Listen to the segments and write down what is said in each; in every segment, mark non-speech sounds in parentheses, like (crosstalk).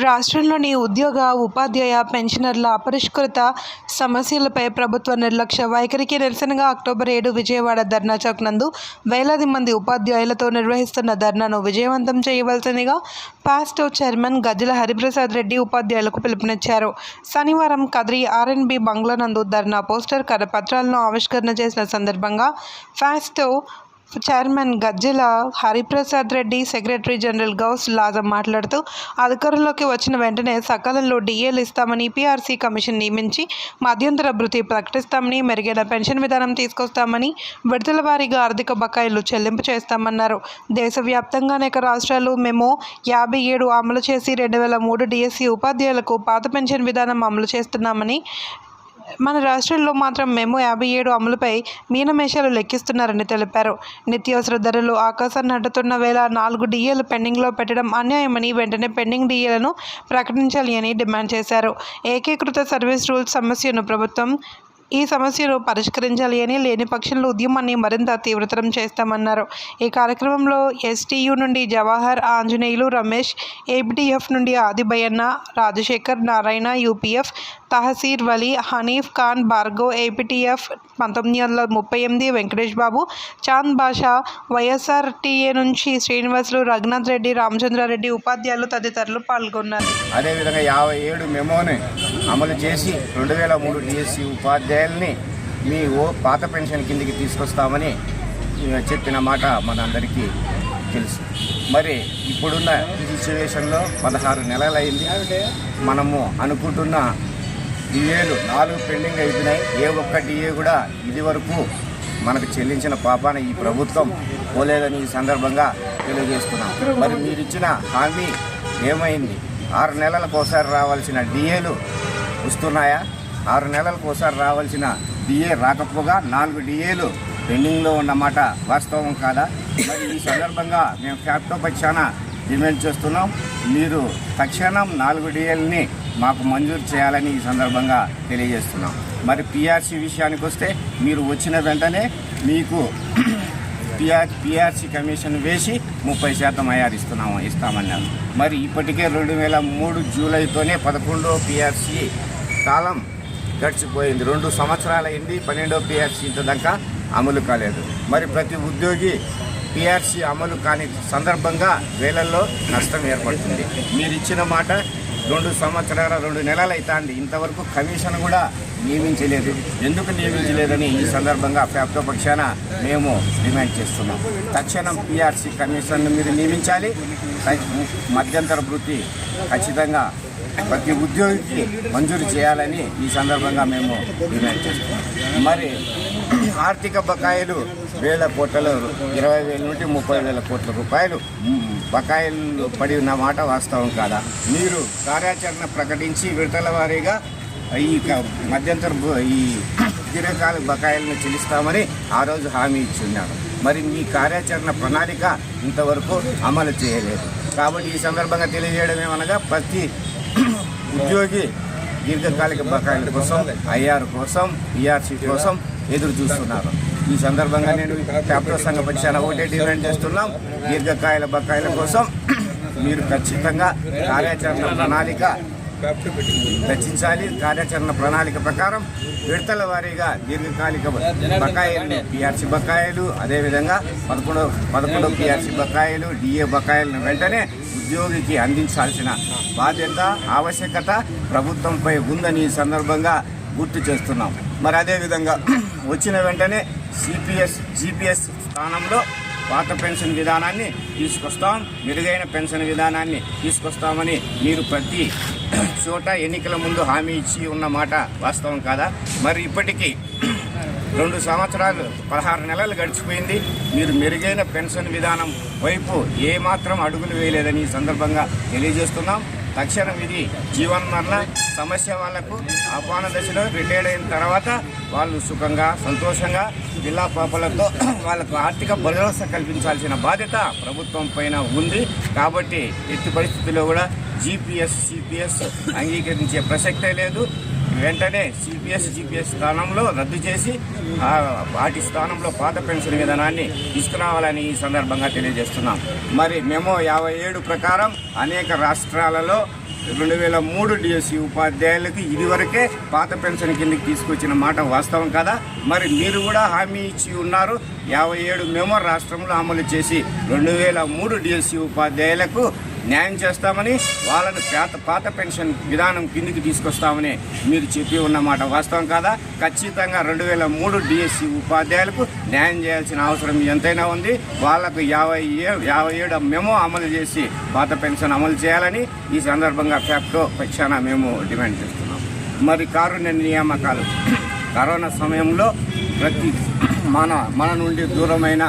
రాష్ట్రంలోని ఉద్యోగ ఉపాధ్యాయ పెన్షనర్ల అపరిష్కృత సమస్యలపై ప్రభుత్వ నిర్లక్ష్య వైఖరికి నిరసనగా అక్టోబర్ ఏడు విజయవాడ ధర్నా చౌక్ నందు వేలాది మంది ఉపాధ్యాయులతో నిర్వహిస్తున్న ధర్నాను విజయవంతం చేయవలసిందిగా పాస్టో చైర్మన్ గజ్జల హరిప్రసాద్ రెడ్డి ఉపాధ్యాయులకు పిలుపునిచ్చారు. శనివారం కదిరి ఆర్ఎన్బి బంగ్లా నందు ధర్నా పోస్టర్ కరపత్రాలను ఆవిష్కరణ చేసిన సందర్భంగా FAPTO chairman Gajjela Hariprasad Reddy secretary general Ghouse Lazam మాట్లాడుతూ అధికారంలోకి వచ్చిన వెంటనే సకాలంలో డిఏలు ఇస్తామని పీఆర్సీ కమిషన్ నియమించి మధ్యంతర భృతి ప్రకటిస్తామని మెరుగైన పెన్షన్ విధానం తీసుకొస్తామని విడతల వారీగా ఆర్థిక బకాయిలు చెల్లింపు చేస్తామన్నారు. దేశవ్యాప్తంగా అనేక రాష్ట్రాలు మేము యాభై ఏడు అమలు చేసి రెండు వేల మూడు డిఎస్సి ఉపాధ్యాయులకు పాత పెన్షన్ విధానం అమలు చేస్తున్నామని మన రాష్ట్రంలో మాత్రం మేము యాభై ఏడు అమలుపై మీనమేషాలు లెక్కిస్తున్నారని తెలిపారు. నిత్యావసర ధరలు ఆకాశాన్ని అడ్డుతున్న వేళ నాలుగు డిఏలు పెండింగ్లో పెట్టడం అన్యాయమని వెంటనే పెండింగ్ డిఏలను ప్రకటించాలి అని డిమాండ్ చేశారు. ఏకీకృత సర్వీస్ రూల్స్ సమస్యను ప్రభుత్వం ఈ సమస్యను పరిష్కరించాలి అని లేని పక్షంలో ఉద్యమాన్ని మరింత తీవ్రతరం చేస్తామన్నారు. ఈ కార్యక్రమంలో ఎస్టీయు నుండి జవహర్ ఆంజనేయులు రమేష్ ఏబిటిఎఫ్ నుండి ఆదిభయన్న రాజశేఖర్ నారాయణ యూపీఎఫ్ తహసీర్ వలీ హనీఫ్ ఖాన్ బార్గో ఏపీటీఎఫ్ పంతొమ్మిది వందల ముప్పై ఎనిమిది వెంకటేష్ బాబు చాంద్ బాషా వైఎస్ఆర్టీఏ నుంచి శ్రీనివాసులు రఘునాథ్ రెడ్డి రామచంద్రారెడ్డి ఉపాధ్యాయులు తదితరులు పాల్గొన్నారు. అదేవిధంగా యాభై ఏడు మెమోని అమలు చేసి రెండు వేల మూడు డిఎస్సి ఉపాధ్యాయుల్ని మీ ఓ పాత పెన్షన్ కిందికి తీసుకొస్తామని చెప్పిన మాట మనందరికీ తెలుసు. మరి ఇప్పుడున్న ఈ సిచ్యువేషన్లో పదహారు నెలలైంది. మనము అనుకుంటున్న డిఏలు నాలుగు పెండింగ్ అయిపోయినాయి. ఏ ఒక్క డిఏ కూడా ఇది వరకు మనకు చెల్లించిన పాపాన ఈ ప్రభుత్వం పోలేదని ఈ సందర్భంగా తెలియజేస్తున్నాం. మరి మీరు ఇచ్చిన హామీ ఏమైంది? ఆరు నెలలకు ఒకసారి రావాల్సిన డిఏలు వస్తున్నాయా? ఆరు నెలలకు ఒకసారి రావాల్సిన డిఏ రాకపోగా నాలుగు డిఏలు పెండింగ్లో ఉన్నమాట వాస్తవం కాదా? మరి ఈ సందర్భంగా మేము క్యాప్టో పక్షాన డిమాండ్ చేస్తున్నాం. మీరు తక్షణం నాలుగు డిఏల్ని మాకు మంజూరు చేయాలని ఈ సందర్భంగా తెలియజేస్తున్నాం. మరి పిఆర్సీ విషయానికి వస్తే మీరు వచ్చిన వెంటనే మీకు (clears throat) పిఆర్ పిఆర్సీ కమిషన్ వేసి ముప్పై శాతం అయ్యారు ఇస్తున్నాము ఇస్తామన్నారు. మరి ఇప్పటికే రెండు వేల మూడు జూలైతోనే పదకొండో పిఆర్సీ కాలం గడిచిపోయింది. రెండు సంవత్సరాలైంది పన్నెండో పిఆర్సీ ఇంతదాకా అమలు కాలేదు. మరి ప్రతి ఉద్యోగి పిఆర్సీ అమలు కాని సందర్భంగా వేలల్లో నష్టం ఏర్పడుతుంది. మీరు ఇచ్చిన మాట రెండు సంవత్సరాల రెండు నెలలు అవుతాంది ఇంతవరకు కమిషన్ కూడా నియమించలేదు. ఎందుకు నియమించలేదని ఈ సందర్భంగా ఫ్యాప్టో పక్షాన మేము డిమాండ్ చేస్తున్నాం. తక్షణం పిఆర్సీ కమిషన్ మీరు నియమించాలి. మధ్యంతర వృత్తి ఖచ్చితంగా ప్రతి ఉద్యోగికి మంజూరు చేయాలని ఈ సందర్భంగా మేము డిమాండ్ చేస్తున్నాం. మరి ఆర్థిక బకాయిలు వేల కోట్ల ఇరవై వేల నుండి ముప్పై వేల కోట్ల రూపాయలు బకాయిలు పడి ఉన్న మాట వాస్తవం కాదా? మీరు కార్యాచరణ ప్రకటించి విడతల వారీగా ఈ మధ్యంతర ఈ దీర్ఘకాల బకాయిలను చెల్లిస్తామని ఆ రోజు హామీ ఇచ్చి ఉన్నారు మరి మీ కార్యాచరణ ప్రణాళిక ఇంతవరకు అమలు చేయలేదు. కాబట్టి ఈ సందర్భంగా తెలియజేయడం ఏమనగా ప్రతి ఉద్యోగి దీర్ఘకాలిక బకాయిల కోసం ఐఆర్ కోసం ఈఆర్సీ కోసం ఎదురు చూస్తున్నారు. ఈ సందర్భంగా నేను క్యాపిటల్ సంఘ పక్షాన ఒకటే డిమాండ్ చేస్తున్నాం. దీర్ఘకాయల బకాయిల కోసం మీరు ఖచ్చితంగా కార్యాచరణ ప్రణాళిక రచించాలి కార్యాచరణ ప్రణాళిక ప్రకారం విడతల వారీగా దీర్ఘకాలిక బకాయిలు పిఆర్సీ బకాయిలు అదేవిధంగా పదకొండు పదకొండవ పిఆర్సీ బకాయిలు డిఏ బకాయిలను వెంటనే ఉద్యోగికి అందించాల్సిన బాధ్యత ఆవశ్యకత ప్రభుత్వంపై ఉందని ఈ సందర్భంగా గుర్తు చేస్తున్నాం. మరి అదేవిధంగా వచ్చిన వెంటనే సిపిఎస్ జిపిఎస్ స్థానంలో పాత పెన్షన్ విధానాన్ని తీసుకొస్తాం మెరుగైన పెన్షన్ విధానాన్ని తీసుకొస్తామని మీరు ప్రతి చోట ఎన్నికల ముందు హామీ ఇచ్చి ఉన్న మాట వాస్తవం కాదా? మరి ఇప్పటికీ రెండు సంవత్సరాలు పదహారు నెలలు గడిచిపోయింది. మీరు మెరుగైన పెన్షన్ విధానం వైపు ఏమాత్రం అడుగులు వేయలేదని ఈ సందర్భంగా తెలియజేస్తున్నాం. తక్షణం ఇది జీవన్మరణ సమస్య వాళ్ళకు ఆహ్వాన దశలో రిటైర్డ్ అయిన తర్వాత వాళ్ళు సుఖంగా సంతోషంగా జిల్లా పాపలతో వాళ్ళకు ఆర్థిక భరోసా కల్పించాల్సిన బాధ్యత ప్రభుత్వం పైన ఉంది. కాబట్టి ఎట్టి పరిస్థితుల్లో కూడా జీపీఎస్ సిపిఎస్ అంగీకరించే ప్రసక్తే లేదు. వెంటనే సిపిఎస్ జిపిఎస్ స్థానంలో రద్దు చేసి వాటి స్థానంలో పాత పెన్షన్ విధానాన్ని తీసుకురావాలని ఈ సందర్భంగా తెలియజేస్తున్నాం. మరి మేము యాభై ఏడు ప్రకారం అనేక రాష్ట్రాలలో రెండు వేల మూడు డిఎస్సి ఉపాధ్యాయులకు ఇదివరకే పాత పెన్షన్ కిందకి తీసుకొచ్చిన మాట వాస్తవం కదా? మరి మీరు కూడా హామీ ఇచ్చి ఉన్నారు. యాభై ఏడు మెమో రాష్ట్రంలో అమలు చేసి రెండు వేల మూడు డిఎస్సి ఉపాధ్యాయులకు న్యాయం చేస్తామని వాళ్ళను పాత పాత పెన్షన్ విధానం కిందికి తీసుకొస్తామని మీరు చెప్పి ఉన్నమాట వాస్తవం కాదా? ఖచ్చితంగా రెండు వేల మూడు డిఎస్సి ఉపాధ్యాయులకు న్యాయం చేయాల్సిన అవసరం ఎంతైనా ఉంది. వాళ్ళకు యాభై యాభై ఏడు మేము అమలు చేసి పాత పెన్షన్ అమలు చేయాలని ఈ సందర్భంగా ఫ్యాక్టో పక్షాన మేము డిమాండ్ చేస్తున్నాం. మరి కారుణ్య నియామకాలు. కరోనా సమయంలో ప్రతి మన మన నుండి దూరమైన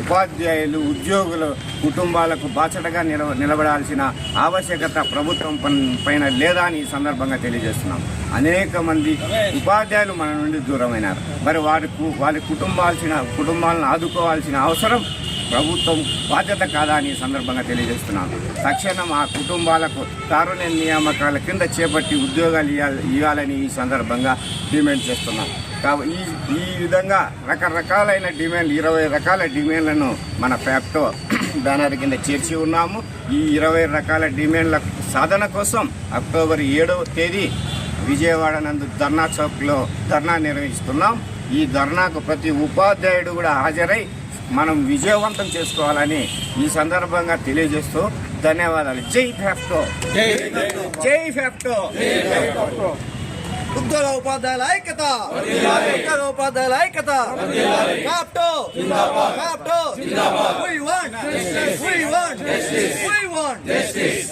ఉపాధ్యాయులు ఉద్యోగులు కుటుంబాలకు బాచటగా నిలవ నిలబడాల్సిన ఆవశ్యకత ప్రభుత్వం పన్- పైన లేదా అని ఈ సందర్భంగా తెలియజేస్తున్నాం. అనేక మంది ఉపాధ్యాయులు మన నుండి దూరమైనారు. మరి వారి కు- వారి కుటుంబాల్సిన కుటుంబాలను ఆదుకోవాల్సిన అవసరం ప్రభుత్వం బాధ్యత కాదా అని సందర్భంగా తెలియజేస్తున్నాను తక్షణం ఆ కుటుంబాలకు కారుణ్య నియామకాల కింద చేపట్టి ఉద్యోగాలు ఇవ్వాలి ఇవ్వాలని ఈ సందర్భంగా డిమాండ్ చేస్తున్నాను ఈ ఈ విధంగా రకరకాలైన డిమాండ్ ఇరవై రకాల డిమాండ్లను మన ఫ్యాప్టో (clears throat) బ్యానర్ కింద చేర్చి ఉన్నాము. ఈ ఇరవై రకాల డిమాండ్ల సాధన కోసం అక్టోబర్ ఏడవ తేదీ విజయవాడ నందు ధర్నా చౌక్లో ధర్నా నిర్వహిస్తున్నాం. ఈ ధర్నాకు ప్రతి ఉపాధ్యాయుడు కూడా హాజరై మనం విజయవంతం చేసుకోవాలని ఈ సందర్భంగా తెలియజేస్తూ ధన్యవాదాలు. జై ఫ్యాప్టో జై ఫ్యాప్టో ఉద్యోగ ఉపాధ్యాయుల ఐక్యత ఉద్యోగ ఉపాధ్యాయుల ఐక్యత కాప్టో కాప్టో we want justice. we want justice. we want justice.